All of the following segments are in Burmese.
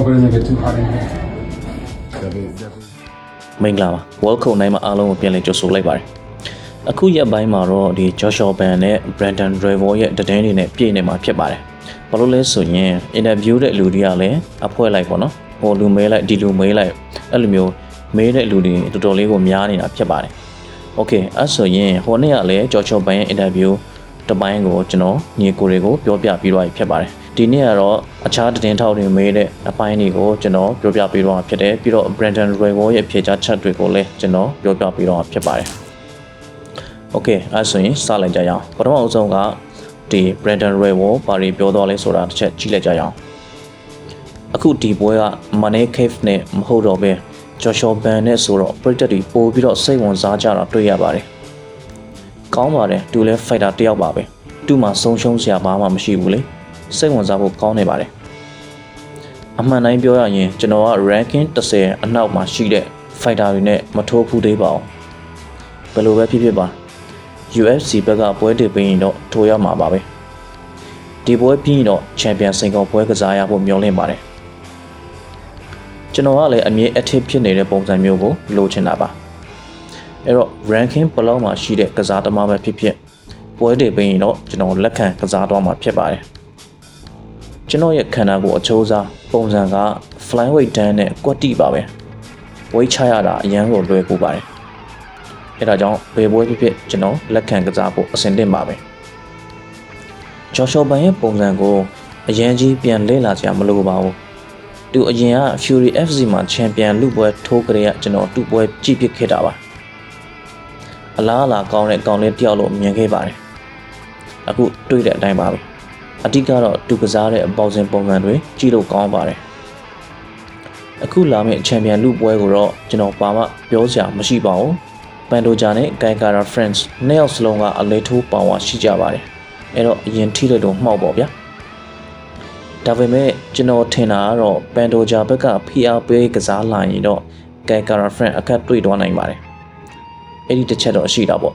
Opening get too hard in here. မင်္ဂလာပါ Welcome နိုင်မှာအားလုံးကိုပြန်လည်ကြိုဆိုလိုက်ပါတယ်အခုရက်ပိုင်းမှာတော့ဒီ Joshua Ban နဲ့ Brandon Revo ရဲ့တည်င်းတွေနဲ့ပြည့်နေမှာဖြစ်ပါတယ်ဘာလို့လဲဆိုရင် interview တဲ့လူတွေကလည်းအဖွဲလိုက်ပေါ့နော်ဟိုလူမဲလိုက်ဒီလူမဲလိုက်အဲ့လိုမျိုးမဲတဲ့လူတွေတော်တော်လေးကိုများနေတာဖြစ်ပါတယ် Okay အဲ့ဆိုရင်ဟိုနေ့ကလည်း Joshua Ban ရဲ့ interview တစ်ပိုင်းကိုကျွန်တော်ညီကိုတွေကိုပြောပြပြီးတော့ဖြစ်ပါတယ် ဒီနေ့ကတော့အခြားတင်ထောက်တွေမေးတဲ့အပိုင်းတွေကိုကျွန်တော်ပြောပြပေးတော့မှာဖြစ်တယ်ပြီးတော့ Brandon Revo ရဲ့ဖြေကြားချက်တွေကိုလည်းကျွန်တော်ပြောပြပေးတော့မှာဖြစ်ပါတယ် Okay အဲ့ဆိုရင်စလိုက်ကြရအောင်ပထမအဆုံးကဒီ Brandon Revo ဘာတွေပြောတော့လဲဆိုတာတစ်ချက်ကြည့်လိုက်ကြရအောင်အခုဒီပွဲက Money Cave နဲ့မဟုတ်တော့ပဲ Joshua Ban နဲ့ဆိုတော့ပရိသတ်တွေပို့ပြီးတော့စိတ်ဝင်စားကြတာတွေ့ရပါတယ်ကောင်းပါတယ်သူလည်း fighter တစ်ယောက်ပါပဲသူ့မှာဆုံးရှုံးစရာဘာမှမရှိဘူးလေ စိတ်ဝင်စားဖို့ကောင်းနေပါတယ်အမှန်တိုင်းပြောရရင်ကျွန်တော်က ranking 30အနောက်မှာရှိတဲ့ fighter တွေနဲ့မထိုးဖူးသေးပါဘူးဘယ်လိုပဲဖြစ်ဖြစ်ပါ UFC ဘက်ကပွဲတည်ပြီးရင်တော့ထိုးရမှာပါပဲဒီပွဲပြီးရင်တော့ချန်ပီယံစင်ကောပွဲကစားရဖို့မျှော်လင့်ပါတယ်ကျွန်တော်ကလည်းအမြဲ active ဖြစ်နေတဲ့ပုံစံမျိုးကိုလိုချင်တာပါအဲ့တော့ ranking ဘလောက်မှာရှိတဲ့ကစားသမားပဲဖြစ်ဖြစ်ပွဲတည်ပြီးရင်တော့ကျွန်တော်လက်ခံကစားတော့မှာဖြစ်ပါတယ် ကျွန်တော်ရဲ့ခန္ဓာကိုယ်အချိုးစားပုံစံက flyweight တန်းနဲ့ကွက်တိပါပဲဝိတ်ချရတာအရန်ကိုလွယ်ကူပါတယ်အဲဒါကြောင့်ဘယ်ပွဲဖြစ်ဖြစ်ကျွန်တော်လက်ခံကစားဖို့အဆင်သင့်ပါပဲဂျော်ရှောဘန်ရဲ့ပုံစံကိုအရင်ကြီးပြန်လဲလာကြမလို့ပါဘူးသူအရင်က Fury FC မှာချန်ပီယံလူပွဲထိုးကြရကျွန်တော်တူပွဲကြည့်ဖြစ်ခဲ့တာပါအလားအလာကောင်းတဲ့ကောင်းလေးတယောက်လို့မြင်ခဲ့ပါတယ်အခုတွေ့တဲ့အတိုင်းပါပဲ အတိကတော့သူကစားတဲ့အပေါင်းစင်ပုံစံတွေကြည့်လို့ကောင်းပါတယ်အခုလာမယ့်ချန်ပီယံလူပွဲကိုတော့ကျွန်တော်ဘာမှပြောစရာမရှိပါဘူးပန်ဒိုဂျာနဲ့ဂိုင်ကာရာ Friends နှစ်ယောက်စလုံးကအလဲထိုးပေါင်ဝါရှိကြပါတယ်အဲ့တော့အရင်ထိလိုက်တော့မှောက်ပေါ့ဗျာဒါပေမဲ့ကျွန်တော်ထင်တာကတော့ပန်ဒိုဂျာဘက်ကဖိအားပေးကစားလာရင်တော့ဂိုင်ကာရာ Friend အခက်တွေ့သွားနိုင်ပါတယ်အဲ့ဒီတစ်ချက်တော့ရှိတာပေါ့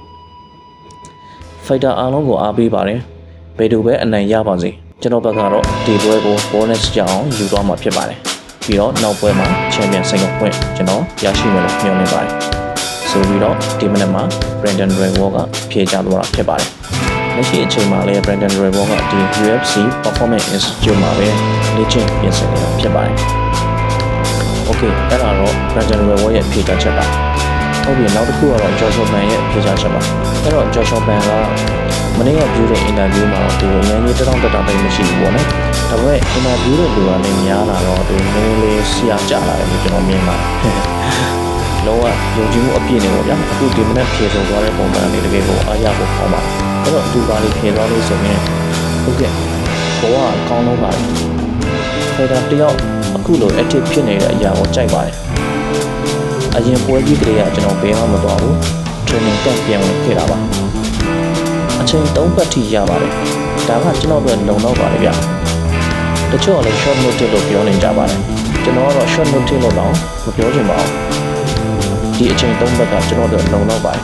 ဖိုက်တာအားလုံးကိုအားပေးပါတယ် ဘယ်သူပဲအနိုင်ရပါစေကျွန်တော်ဘက်ကတော့ဒီပွဲကို bonus ကြအောင်ယူသွားမှာဖြစ်ပါတယ်ပြီးတော့နောက်ပွဲမှာချန်ပီယံစိန်ကိုဖွင့်ကျွန်တော်ရရှိမယ်လို့မျှော်လင့်ပါတယ်ဆိုပြီးတော့ဒီမနက်မှာ Brandon Reward ကဖြေချသွားတာဖြစ်ပါတယ်လက်ရှိအချိန်မှာလည်း Brandon Reward ကဒီ UFC Performance Institute မှာပဲလေ့ကျင့်ပြင်ဆင်နေတာဖြစ်ပါတယ် Okay အဲ့ဒါတော့ Brandon Reward ရဲ့ဖြေချချက်ပါ ဟုတ်ပြီနောက်တစ်ခုကတော့ Joshua Ban ရဲ့ဖြေချချက်ပါအဲ့တော့ Joshua Ban ကမနေ့ကပြောတဲ့ interview မှာသူအရင်ကြီးတောင်းတတောင်းတိုင်းမရှိဘူးပေါ့နော်ဒါပေမဲ့ interview တဲ့လူကလည်းများလာတော့သူနည်းနည်းလေးဆရာကြလာတယ်လို့ကျွန်တော်မြင်ပါတယ်လုံးဝယုံကြည်မှုအပြည့်နဲ့ပေါ့ဗျာအခုဒီမနေ့ဖြေဆိုသွားတဲ့ပုံစံလေးတကယ်ကိုအားရဖို့ကောင်းပါတယ်အဲ့တော့သူပါလေးဖြေသွားလို့ဆိုရင်ဟုတ်ကဲ့ဘဝအကောင်းဆုံးပါဖေဒါတယောက်အခုလို active ဖြစ်နေတဲ့အရာကိုကြိုက်ပါတယ် အရင်ပွဲကြီးကလေးကကျွန်တော်ဘယ်မှမသွားဘူး training camp ပြန်ဝင်ခဲ့တာပါအချိန်၃ပတ်ထိရပါတယ်ဒါကကျွန်တော်တို့လုံတော့ပါတယ်ဗျတချို့ကလည်း short notice လို့ပြောနေကြပါတယ်ကျွန်တော်ကတော့ short notice လို့တော့မပြောချင်ပါဘူးဒီအချိန်၃ပတ်ကကျွန်တော်တို့လုံတော့ပါတယ်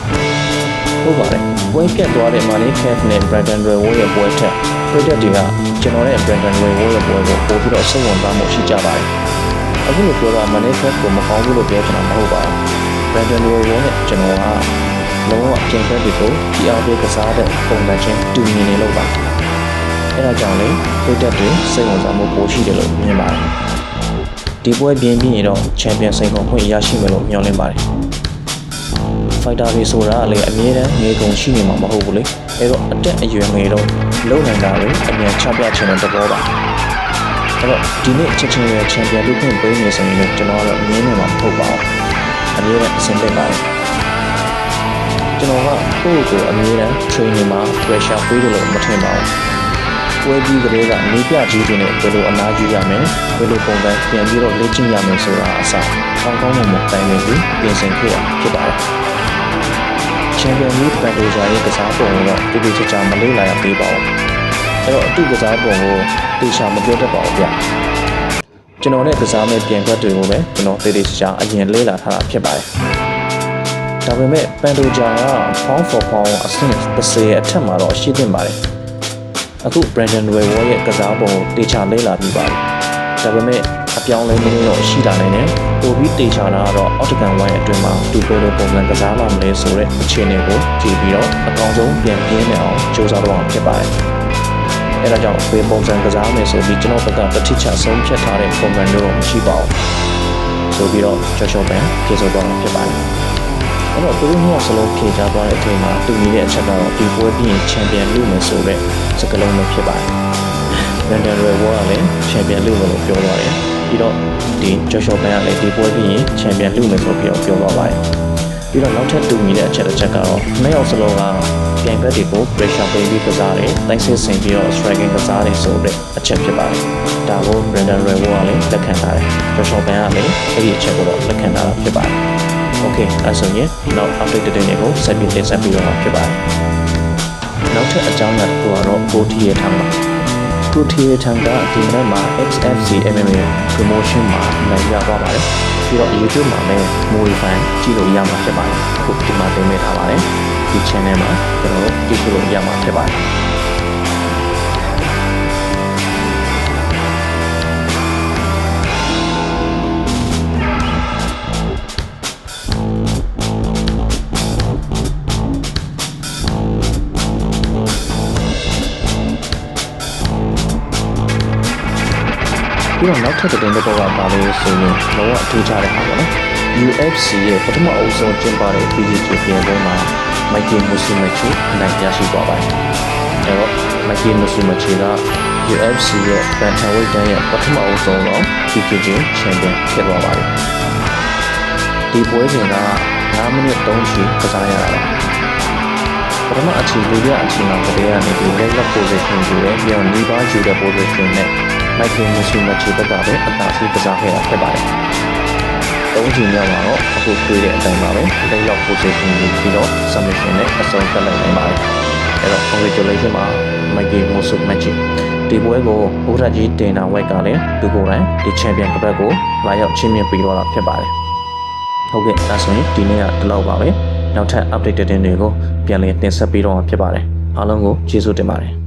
ဟုတ်ပါတယ်ဝဲပြတ်သွားတဲ့ Money Cave နဲ့ Brandon Roy ရဲ့ပွဲထက်ပြည်သက်တွေကကျွန်တော်နဲ့ Brandon Roy ရဲ့ပွဲကိုပို့ပြီးတော့စိတ်ဝင်စားမှုရှိကြပါတယ် အခုလိုပြောတာ Money Cave ကိုမကောင်းဘူးလို့ပြောချင်တာမဟုတ်ပါဘူး Brandon Roy နဲ့ကျွန်တော်ကလုံးဝပြင်ဖက်တွေကိုဒီအားပေးကစားတဲ့ပုံစံချင်းတူမြင်နေလို့ပါအဲဒါကြောင့်လေပြည်သက်တွေစိတ်ဝင်စားမှုပိုရှိတယ်လို့မြင်ပါတယ်ဒီပွဲပြင်းပြီးရင်တော့ချန်ပီယံစိန်ခေါ်ခွင့်ရရှိမယ်လို့မျှော်လင့်ပါတယ်ဖိုက်တာတွေဆိုတာကလည်းအမြဲတမ်းငေကုန်ရှိနေမှာမဟုတ်ဘူးလေအဲတော့အတက်အရွယ်ငယ်တော့လုံနိုင်တာလေအမြန်ချပြချင်တဲ့သဘောပါ အဲ့တော့ဒီနေ့ချက်ချင်းရဲ့ချန်ပီယံလူခွင့်ပေးနေဆိုရင်လည်းကျွန်တော်ကတော့အမြင်နဲ့မှမဟုတ်ပါဘူးအမြဲတမ်းအဆင်သင့်ပါတယ်ကျွန်တော်ကကိုယ့်ကိုယ်အမြဲတမ်း training မှာ pressure ပေးတယ်လို့မထင်ပါဘူးပွဲပြီးကလေးကနေပြကြီးတွေနဲ့ဘယ်လိုအနားယူရမယ်ဘယ်လိုပုံစံပြန်ပြီးတော့လေ့ကျင့်ရမယ်ဆိုတာအစားကောင်းကောင်းမွန်မွန်တိုင်ပင်ပြီးပြင်ဆင်ခဲ့ရဖြစ်ပါတယ်ချန်ပီယံလီဂ်ဘန်ဒိုဂျာရဲ့ကစားပုံကိုတော့တိတိကျကျမလေ့လာရသေးပါဘူး အဲ့တော့အတူကစားပုံကိုတေချာမပြောတတ်ပါဘူးဗျကျွန်တော်နဲ့ကစားမဲ့ပြန်ခွက်တွေကိုပဲကျွန်တော်တေတေချာချာအရင်လေ့လာထားတာဖြစ်ပါတယ်ဒါပေမဲ့ပန်ဒိုဂျာက pound for pound အဆင့်30အထက်မှာတော့ရှိသင့်ပါတယ်အခု Brandon Roy ရဲ့ကစားပုံကိုတေချာလေ့လာပြီးပါတယ်ဒါပေမဲ့အပြောင်းလဲနည်းနည်းတော့ရှိတာနိုင်တယ်ပိုပြီးတေချာတာကတော့ Octagon 1အတွင်းမှာသူဘယ်လိုပုံစံကစားမှမလဲဆိုတဲ့အခြေအနေကိုကြည့်ပြီးတော့အကောင်းဆုံးပြန်ပြင်းနေအောင်စူးစမ်းတော့အောင်ဖြစ်ပါတယ် အဲဒါကြောင့်ဘယ်ပုံစံကစားမယ်ဆိုပြီးကျွန်တော်ဘက်ကတစ်ထိချဆုံးဖြတ်ထားတဲ့ပုံစံမျိုးတော့မရှိပါဘူးဆိုပြီးတော့ကြော်ချော်ပန်ပြေဆုံးတော့ဖြစ်ပါတယ်အဲ့တော့သူတို့နှစ်ယောက်စလုံးဖြေချသွားတဲ့အချိန်မှာတူညီတဲ့အချက်ကတော့ဒီပွဲပြီးရင်ချန်ပီယံလုပ်မယ်ဆိုတဲ့စကားလုံးပဲဖြစ်ပါတယ်။ Brandon Roy ကလည်းချန်ပီယံလုပ်မယ်လို့ပြောသွားတယ်။ပြီးတော့ဒီ Joshua Pan ကလည်းဒီပွဲပြီးရင်ချန်ပီယံလုပ်မယ်ဆိုပြီးတော့ပြောသွားပါတယ်။ ပြီးတော့နောက်ထပ်တူညီတဲ့အချက်တစ်ချက်ကတော့နှစ်ယောက်စလုံးကပြိုင်ဘက်တွေကို pressure ပေးပြီးကစားတယ်။တိုက်စစ်ဆင်ပြီးတော့ striking ကစားတယ်ဆိုတဲ့အချက်ဖြစ်ပါတယ်။ဒါကို Brandon Roy ကလည်းလက်ခံထားတယ်။ Joshua Pan ကလည်းအဲ့ဒီအချက်ကိုတော့လက်ခံထားတာဖြစ်ပါတယ်။ Okay အဲ့ဆိုရင်နောက် update တဲ့တွေကိုဆက်ပြီးတင်ဆက်ပြီးတော့မှာဖြစ်ပါတယ်။နောက်ထပ်အကြောင်းအရာတစ်ခုကတော့ OT ရဲ့ထံမှာ OT ရဲ့ထံကဒီနေ့မှာ XFC MMA promotion မှာနိုင်ရသွားပါတယ်။ပြီးတော့ YouTube မှာလည်း modify ကြည့်လို့ရမှာဖြစ်ပါတယ်။အခုဒီမှာတင်ပေးထားပါတယ်။ဒီ channel မှာကျွန်တော်တို့ကြည့်လို့ရမှာဖြစ်ပါတယ်။ ပြီးတော့နောက်ထပ်သတင်းတစ်ပုဒ်ကပါလို့ဆိုရင်လောကအထူးခြားတဲ့ဟာပေါ့နော် UFC ရဲ့ပထမအဦးဆုံးကျင်းပတဲ့ PGG ပြန်ပွဲမှာ Mikey Musumeci အနိုင်ရရှိသွားပါတယ်။အဲတော့ Mikey Musumeci က UFC ရဲ့ Bantamweight တန်းရဲ့ပထမအဦးဆုံးတော့ PGG Champion ဖြစ်သွားပါတယ်။ဒီပွဲစဉ်က9မိနစ်3ချီကစားရတာပါ။ပထမအချိန်ဒုတိယအချိန်မှာကလေးကနေဒီ leg lock position ကိုလည်းပြောင်းနီးပါးယူတဲ့ position နဲ့ မိုက်ကယ်မစီမချီဘက်ကပဲအသာစီးကစားခဲ့တာဖြစ်ပါတယ်။သုံးချိန်မြောက်မှာတော့အခုတွေ့တဲ့အတိုင်းပါပဲ leg lock position ကိုပြီးတော့ submission နဲ့အဆုံးသတ်လိုက်နိုင်ပါတယ်။အဲတော့ congratulation ပါမိုက်ကယ်မစီမချီဒီပွဲကိုဥရကြီးတင်နာဝက်ကလည်းသူကိုယ်တိုင်ဒီ champion ကပတ်ကိုလာရောက်ချင်းမြင်ပြီးတော့တာဖြစ်ပါတယ်။ဟုတ်ကဲ့ဒါဆိုရင်ဒီနေ့ကဒီလောက်ပါပဲ။နောက်ထပ် update တဲ့တွေကိုပြန်လည်တင်ဆက်ပြီးတော့မှာဖြစ်ပါတယ်။အားလုံးကိုကျေးဇူးတင်ပါတယ်။